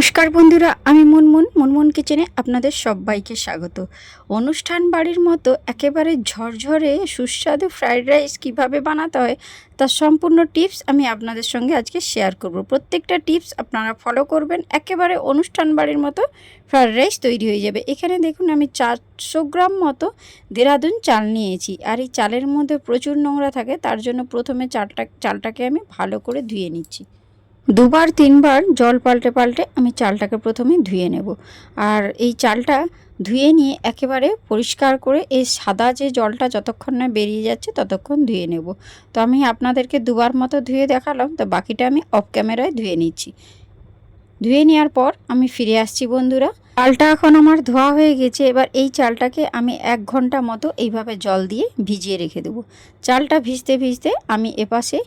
নমস্কার বন্ধুরা, আমি মুনমুন। মুনমুন কিচেনে আপনাদের সবাইকে স্বাগত। অনুষ্ঠান বাড়ির মতো একেবারে ঝরঝরে সুস্বাদু ফ্রাইড রাইস কীভাবে বানাতে হয়, তার সম্পূর্ণ টিপস আমি আপনাদের সঙ্গে আজকে শেয়ার করব। প্রত্যেকটা টিপস আপনারা ফলো করবেন, একেবারে অনুষ্ঠান বাড়ির মতো ফ্রাইড রাইস তৈরি হয়ে যাবে। এখানে দেখুন, আমি চারশো গ্রাম মতো দেরাদুন চাল নিয়েছি, আর এই চালের মধ্যে প্রচুর নোংরা থাকে, তার জন্য প্রথমে চালটা, চালটাকে আমি ভালো করে ধুয়ে নিচ্ছি। দুবার, তিনবার জল পাল্টে পাল্টে আমি চালটাকে প্রথমে ধুয়ে নেব। আর এই চালটা ধুয়ে নিয়ে একেবারে পরিষ্কার করে এই সাদা যে জলটা যতক্ষণ না বেরিয়ে যাচ্ছে ততক্ষণ ধুয়ে নেব। তো আমি আপনাদেরকে দুবার মতো ধুয়ে দেখালাম, তো বাকিটা আমি অফ ক্যামেরায় ধুয়ে নিচ্ছি। ধুয়ে নেওয়ার পর আমি ফিরে আসছি বন্ধুরা। চালটা এখন আমার ধোয়া হয়ে গেছে, এবার এই চালটাকে আমি এক ঘণ্টা মতো এইভাবে জল দিয়ে ভিজিয়ে রেখে দেবো। চালটা ভিজতে ভিজতে আমি এপাশে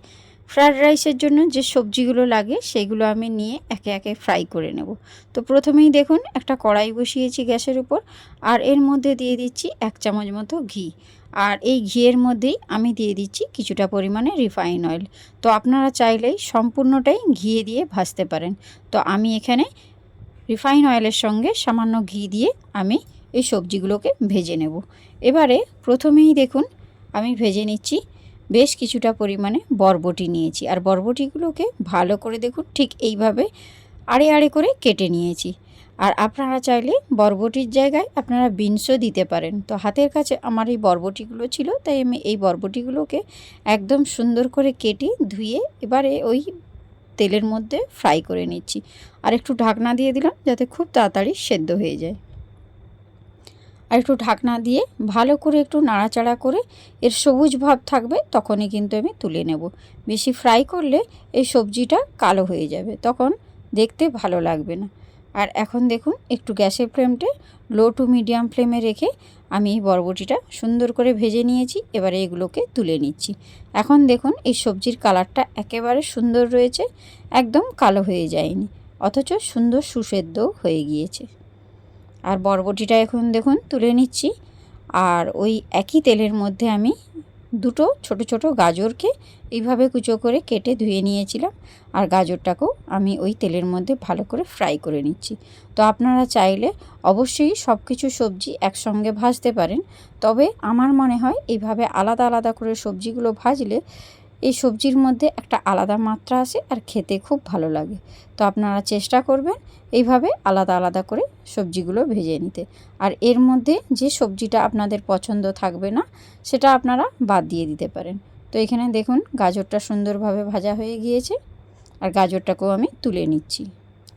ফ্রায়েড রাইসের জন্য যে সবজিগুলো লাগে, সেগুলো আমি নিয়ে একে একে ফ্রাই করে নেব। তো প্রথমেই দেখুন, একটা কড়াই বসিয়েছি গ্যাসের উপর, আর এর মধ্যে দিয়ে দিচ্ছি এক চামচ মতো ঘি। আর এই ঘিয়ের মধ্যেই আমি দিয়ে দিচ্ছি কিছুটা পরিমাণে রিফাইন অয়েল তো আপনারা চাইলেই সম্পূর্ণটাই ঘিয়ে দিয়ে ভাজতে পারেন। তো আমি এখানে রিফাইন অয়েলের সঙ্গে সামান্য ঘি দিয়ে আমি এই সবজিগুলোকে ভেজে নেব। এবারে প্রথমেই দেখুন, আমি ভেজে নিচ্ছি বেশ কিছুটা পরিমাণে বরবটি নিয়েছি। আর বরবটিগুলোকে ভালো করে দেখুন, ঠিক এইভাবে আড়ে আড়ে করে কেটে নিয়েছি। আর আপনারা চাইলে বরবটির জায়গায় আপনারা বিনসও দিতে পারেন। তো হাতের কাছে আমার এই বরবটিগুলো ছিল, তাই আমি এই বরবটিগুলোকে একদম সুন্দর করে কেটে ধুয়ে এবারে ওই তেলের মধ্যে ফ্রাই করে নিচ্ছি। আর একটু ঢাকনা দিয়ে দিলাম যাতে খুব তাড়াতাড়ি সেদ্ধ হয়ে যায়। আর একটু ঢাকনা দিয়ে ভালো করে একটু নাড়াচাড়া করে এর সবুজ ভাব থাকবে, তখনই কিন্তু আমি তুলে নেব। বেশি ফ্রাই করলে এই সবজিটা কালো হয়ে যাবে, তখন দেখতে ভালো লাগবে না। আর এখন দেখুন, একটু গ্যাসের ফ্লেমটা লো টু মিডিয়াম ফ্লেমে রেখে আমি এই বরবটিটা সুন্দর করে ভেজে নিয়েছি, এবারে এগুলোকে তুলে নিচ্ছি। এখন দেখুন, এই সবজির কালারটা একেবারে সুন্দর রয়েছে, একদম কালো হয়ে যায়নি, অথচ সুন্দর সুসেদ্ধও হয়ে গিয়েছে। আর বরবটিটা এখন দেখুন তুলে নিচ্ছি। আর ওই একই তেলের মধ্যে আমি দুটো ছোট ছোট গাজরকে এইভাবে কুচো করে কেটে ধুয়ে নিয়েছিলাম। আর গাজরটাকেও আমি ওই তেলের মধ্যে ভালো করে ফ্রাই করে নিচ্ছি। তো আপনারা চাইলে অবশ্যই সব কিছু সবজি একসঙ্গে ভাজতে পারেন। তবে আমার মনে হয় এইভাবে আলাদা আলাদা করে সবজিগুলো ভাজলে এই সবজির মধ্যে একটা আলাদা মাত্রা আসে আর খেতে খুব ভালো লাগে। তো আপনারা চেষ্টা করবেন এইভাবে আলাদা আলাদা করে সবজিগুলো ভেজে নিতে। আর এর মধ্যে যে সবজিটা আপনাদের পছন্দ থাকবে না, সেটা আপনারা বাদ দিয়ে দিতে পারেন। তো এখানে দেখুন গাজরটা সুন্দরভাবে ভাজা হয়ে গিয়েছে আর গাজরটাকেও আমি তুলে নিচ্ছি।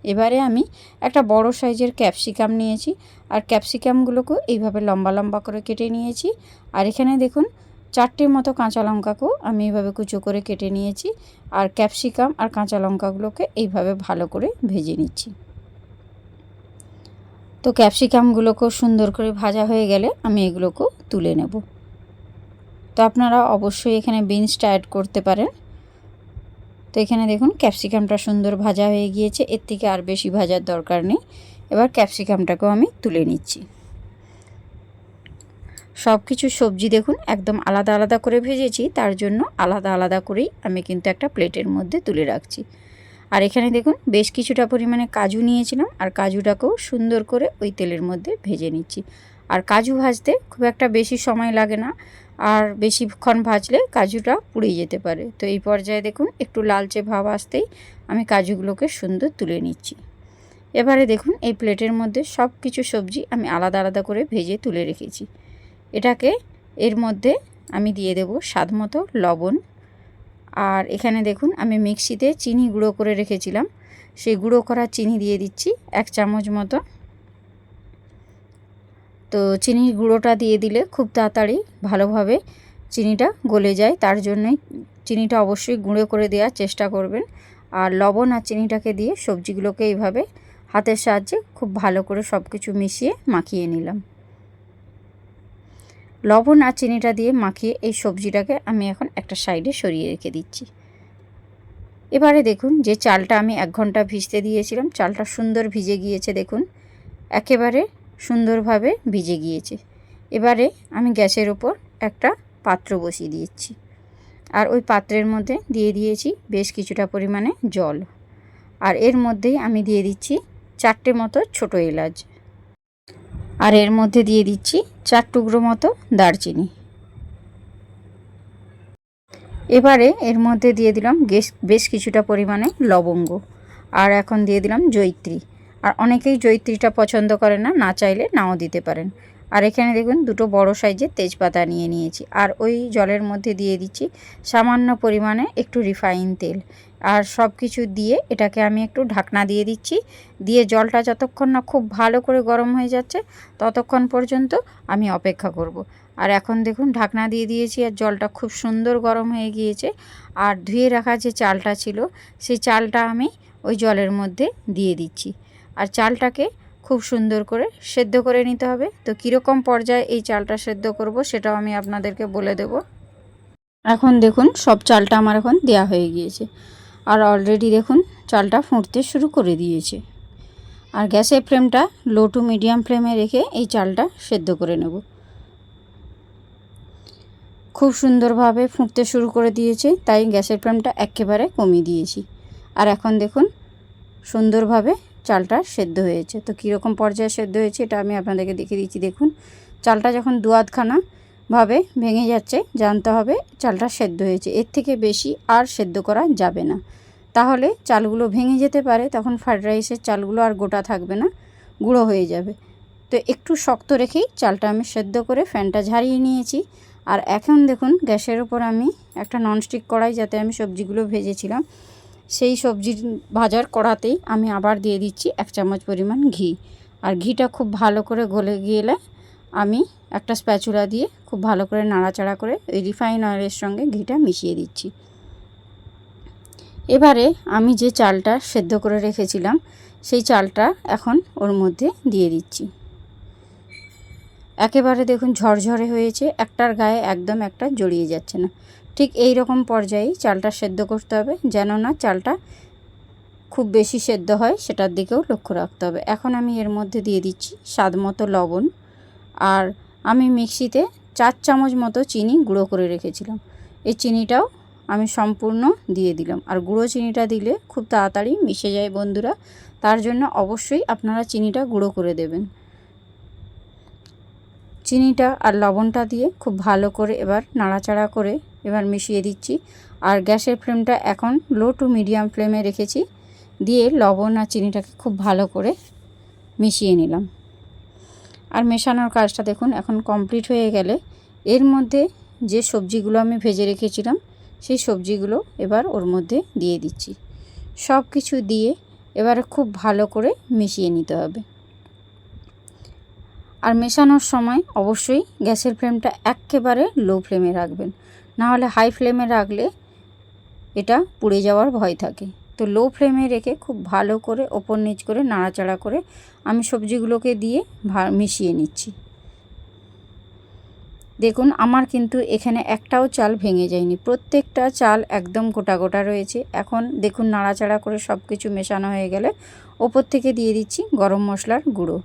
এবারে আমি একটা বড় সাইজের ক্যাপসিকাম নিয়েছি। আর ক্যাপসিকামগুলোকেও এইভাবে লম্বা লম্বা করে কেটে নিয়েছি। আর এখানে দেখুন চারটে মতো কাঁচা লঙ্কাকেও আমি এইভাবে কুচো করে কেটে নিয়েছি আর ক্যাপসিকাম আর কাঁচা লঙ্কাগুলোকে এইভাবে ভালো করে ভেজে নিচ্ছি। তো ক্যাপসিকামগুলোকেও সুন্দর করে ভাজা হয়ে গেলে আমি এগুলোকেও তুলে নেব। তো আপনারা অবশ্যই এখানে বিনসটা অ্যাড করতে পারেন। তো এখানে দেখুন ক্যাপসিকামটা সুন্দর ভাজা হয়ে গিয়েছে, এর থেকে আর বেশি ভাজার দরকার নেই। এবার ক্যাপসিকামটাকেও আমি তুলে নিচ্ছি। সব কিছু সবজি দেখুন, একদম আলাদা আলাদা করে ভেজেছি, তার জন্য আলাদা আলাদা করেই আমি কিন্তু একটা প্লেটের মধ্যে তুলে রাখছি। আর এখানে দেখুন, বেশ কিছুটা পরিমাণে কাজু নিয়েছিলাম, আর কাজুটাকেও সুন্দর করে ওই তেলের মধ্যে ভেজে নিচ্ছি। আর কাজু ভাজতে খুব একটা বেশি সময় লাগে না, আর বেশিক্ষণ ভাজলে কাজুটা পুড়ে যেতে পারে। তো এই পর্যায়ে দেখুন, একটু লালচে ভাব আসতেই আমি কাজুগুলোকে সুন্দর তুলে নিচ্ছি। এবারে দেখুন, এই প্লেটের মধ্যে সব কিছু সবজি আমি আলাদা আলাদা করে ভেজে তুলে রেখেছি। এটাকে এর মধ্যে আমি দিয়ে দেব স্বাদ মতো লবণ। আর এখানে দেখুন, আমি মিক্সিতে চিনি গুঁড়ো করে রেখেছিলাম। সেই গুঁড়ো করা চিনি দিয়ে দিচ্ছি এক চামচ মতো। তো চিনির গুঁড়োটা দিয়ে দিলে খুব তাড়াতাড়ি ভালোভাবে চিনিটা গলে যায়। তার জন্যই চিনিটা অবশ্যই গুঁড়ো করে দেওয়ার চেষ্টা করবেন। আর লবণ আর চিনিটাকে দিয়ে সবজিগুলোকে এইভাবে হাতের সাহায্যে খুব ভালো করে সব কিছু মিশিয়ে মাখিয়ে নিলাম। লবণ আর চিনিটা দিয়ে মাখিয়ে এই সবজিটাকে আমি এখন একটা সাইডে সরিয়ে রেখে দিচ্ছি। এবারে দেখুন যে চালটা আমি এক ঘণ্টা ভিজতে দিয়েছিলাম, চালটা সুন্দর ভিজে গিয়েছে দেখুন, একেবারে সুন্দরভাবে ভিজে গিয়েছে। এবারে আমি গ্যাসের ওপর একটা পাত্র বসিয়ে দিয়েছি আর ওই পাত্রের মধ্যে দিয়ে দিয়েছি বেশ কিছুটা পরিমাণে জল। আর এর মধ্যেই আমি দিয়ে দিচ্ছি চারটে মতো ছোটো এলাচ। আর এর মধ্যে দিয়ে দিচ্ছি চার টুকরো মতো দারচিনি। এবারে এর মধ্যে দিয়ে দিলাম বেশ কিছুটা পরিমাণে লবঙ্গ আর এখন দিয়ে দিলাম জৈত্রী আর অনেকেই জৈত্রীটা পছন্দ করে না না চাইলে নাও দিতে পারেন। আর এখানে দেখুন দুটো বড় সাইজের তেজপাতা নিয়ে নিয়েছি। আর ওই জলের মধ্যে দিয়ে দিচ্ছি সামান্য পরিমাণে একটু রিফাইন তেল। আর সব কিছু দিয়ে এটাকে আমি একটু ঢাকনা দিয়ে দিচ্ছি। দিয়ে জলটা যতক্ষণ না খুব ভালো করে গরম হয়ে যাচ্ছে, ততক্ষণ পর্যন্ত আমি অপেক্ষা করব। আর এখন দেখুন ঢাকনা দিয়ে দিয়েছি আর জলটা খুব সুন্দর গরম হয়ে গিয়েছে। আর ধুয়ে রাখা যে চালটা ছিল, সেই চালটা আমি ওই জলের মধ্যে দিয়ে দিচ্ছি। আর চালটাকে খুব সুন্দর করে সেদ্ধ করে নিতে হবে। তো কীরকম পর্যায়ে এই চালটা সেদ্ধ করব সেটাও আমি আপনাদেরকে বলে দেব। এখন দেখুন সব চালটা আমার এখন দেয়া হয়ে গিয়েছে। আর অলরেডি দেখুন, চালটা ফুটতে শুরু করে দিয়েছে। আর গ্যাসের ফ্লেমটা লো টু মিডিয়াম ফ্লেমে রেখে এই চালটা সেদ্ধ করে নেব। খুব সুন্দরভাবে ফুটতে শুরু করে দিয়েছে, তাই গ্যাসের ফ্লেমটা একেবারে কমিয়ে দিয়েছি। আর এখন দেখুন, সুন্দরভাবে চালটা সেদ্ধ হয়েছে। তো কীরকম পর্যায়ে সেদ্ধ হয়েছে, এটা আমি আপনাদেরকে দেখিয়ে দিচ্ছি। দেখুন, চালটা যখন দুয়াদখানা ভাবে ভেঙে যাচ্ছে, জানতে হবে চালটা সেদ্ধ হয়েছে। এর থেকে বেশি আর সেদ্ধ করা যাবে না। তাহলে চালগুলো ভেঙে যেতে পারে, তখন ফ্রাইড রাইসের চালগুলো আর গোটা থাকবে না, গুঁড়ো হয়ে যাবে। তো একটু শক্ত রেখেই চালটা আমি সেদ্ধ করে ফ্যানটা ঝারিয়ে নিয়েছি। আর এখন দেখুন, গ্যাসের ওপর আমি একটা ননস্টিক কড়াই যাতে আমি সবজিগুলো ভেজেছিলাম, সেই সবজি ভাজার কড়াতেই আমি আবার দিয়ে দিচ্ছি এক চামচ পরিমাণ ঘি। আর ঘিটা খুব ভালো করে গলে গেলে আমি একটা স্প্যাচুলা দিয়ে খুব ভালো করে নাড়াচাড়া করে ওই রিফাইন অয়েলের সঙ্গে ঘিটা মিশিয়ে দিচ্ছি। এবারে আমি যে চালটা সেদ্ধ করে রেখেছিলাম, সেই চালটা এখন ওর মধ্যে দিয়ে দিচ্ছি। একেবারে দেখুন ঝরঝরে হয়েছে, একটার গায়ে একদম একটা জড়িয়ে যাচ্ছে না। ঠিক এই রকম পর্যায়েই চালটা সেদ্ধ করতে হবে, যেন না চালটা খুব বেশি সেদ্ধ হয়, সেটার দিকেও লক্ষ্য রাখতে হবে। এখন আমি এর মধ্যে দিয়ে দিচ্ছি স্বাদ মতো লবণ আর আমি মিক্সিতে চার চামচ মতো চিনি গুঁড়ো করে রেখেছিলাম। এই চিনিটাও আমি সম্পূর্ণ দিয়ে দিলাম। আর গুঁড়ো চিনিটা দিলে খুব তাড়াতাড়ি মিশে যায় বন্ধুরা। তার জন্য অবশ্যই আপনারা চিনিটা গুঁড়ো করে দেবেন। চিনিটা আর লবণটা দিয়ে খুব ভালো করে এবার নাড়াচাড়া করে এবার মিশিয়ে দিচ্ছি। আর গ্যাসের ফ্লেমটা এখন লো টু মিডিয়াম ফ্লেমে রেখেছি। দিয়ে লবণ আর চিনিটাকে খুব ভালো করে মিশিয়ে নিলাম। আর মেশানোর কাজটা দেখুন, এখন কমপ্লিট হয়ে গেলে এর মধ্যে যে সবজিগুলো আমি ভেজে রেখেছিলাম, সেই সবজিগুলো এবার ওর মধ্যে দিয়ে দিচ্ছি। সব কিছু দিয়ে এবারে খুব ভালো করে মিশিয়ে নিতে হবে। আর মেশানোর সময় অবশ্যই গ্যাসের ফ্লেমটা একেবারে লো ফ্লেমে রাখবেন। নাহলে হাই ফ্লেমে রাখলে এটা পুড়ে যাওয়ার ভয় থাকে। তো লো ফ্লেমে রেখে খুব ভালো করে, ওপর নিচ করে নাড়াচাড়া করে আমি সবজিগুলোকে দিয়ে মিশিয়ে নিচ্ছি। দেখুন, আমার কিন্তু এখানে একটাও চাল ভেঙে যায়নি। প্রত্যেকটা চাল একদম গোটা গোটা রয়েছে। এখন দেখুন, নাড়াচাড়া করে সব কিছু মেশানো হয়ে গেলে ওপর থেকে দিয়ে দিচ্ছি গরম মশলার গুঁড়ো।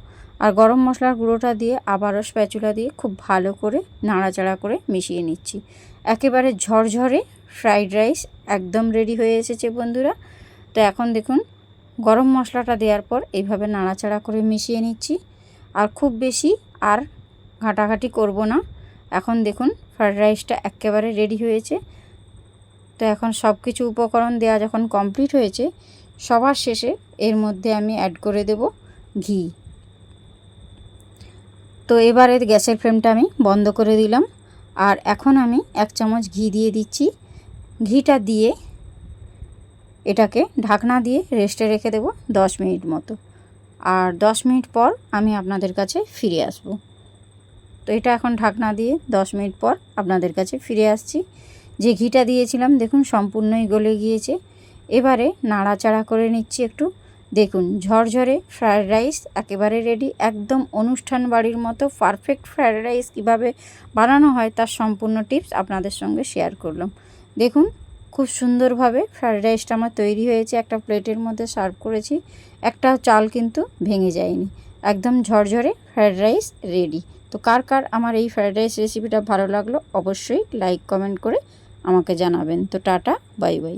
আর গরম মশলার গুঁড়োটা দিয়ে আবারও স্প্যাচুলা দিয়ে খুব ভালো করে নাড়াচাড়া করে মিশিয়ে নিচ্ছি। একেবারে ঝরঝরে ফ্রাইড রাইস একদম রেডি হয়ে এসেছে বন্ধুরা। তো এখন দেখুন, গরম মশলাটা দেওয়ার পর এইভাবে নাড়াচাড়া করে মিশিয়ে নিচ্ছি। আর খুব বেশি আর ঘাটাঘাটি করব না। এখন দেখুন ফ্রায়েড রাইসটা একেবারে রেডি হয়েছে। তো এখন সব কিছু উপকরণ দেওয়া যখন কমপ্লিট হয়েছে, সবার শেষে এর মধ্যে আমি অ্যাড করে দেব ঘি। তো এবারে গ্যাসের ফ্লেমটা আমি বন্ধ করে দিলাম। আর এখন আমি এক চামচ ঘি দিয়ে দিচ্ছি। ঘিটা দিয়ে এটাকে ঢাকনা দিয়ে রেস্টে রেখে দেব দশ মিনিট মতো। আর দশ মিনিট পর আমি আপনাদের কাছে ফিরে আসব। তো এটা এখন ঢাকনা দিয়ে দশ মিনিট পর আপনাদের কাছে ফিরে আসছি। যে ঘিটা দিয়েছিলাম, দেখুন সম্পূর্ণই গলে গিয়েছে। এবারে নাড়াচাড়া করে নিচ্ছি একটু। দেখুন, ঝরঝরে ফ্রায়েড রাইস একেবারে রেডি একদম অনুষ্ঠান বাড়ির মতো পারফেক্ট ফ্রায়েড রাইস কীভাবে বানানো হয় তার সম্পূর্ণ টিপস আপনাদের সঙ্গে শেয়ার করলাম। দেখুন খুব সুন্দরভাবে ফ্রায়েড রাইসটা আমার তৈরি হয়েছে। একটা প্লেটের মধ্যে সার্ভ করেছি। একটা চাল কিন্তু ভেঙে যায়নি। একদম ঝরঝরে ফ্রায়েড রাইস রেডি। তো কার কার আমার এই ফ্রায়েড রাইস রেসিপিটা ভালো লাগল অবশ্যই লাইক, কমেন্ট করে আমাকে জানাবেন। তো টাটা, বাই বাই।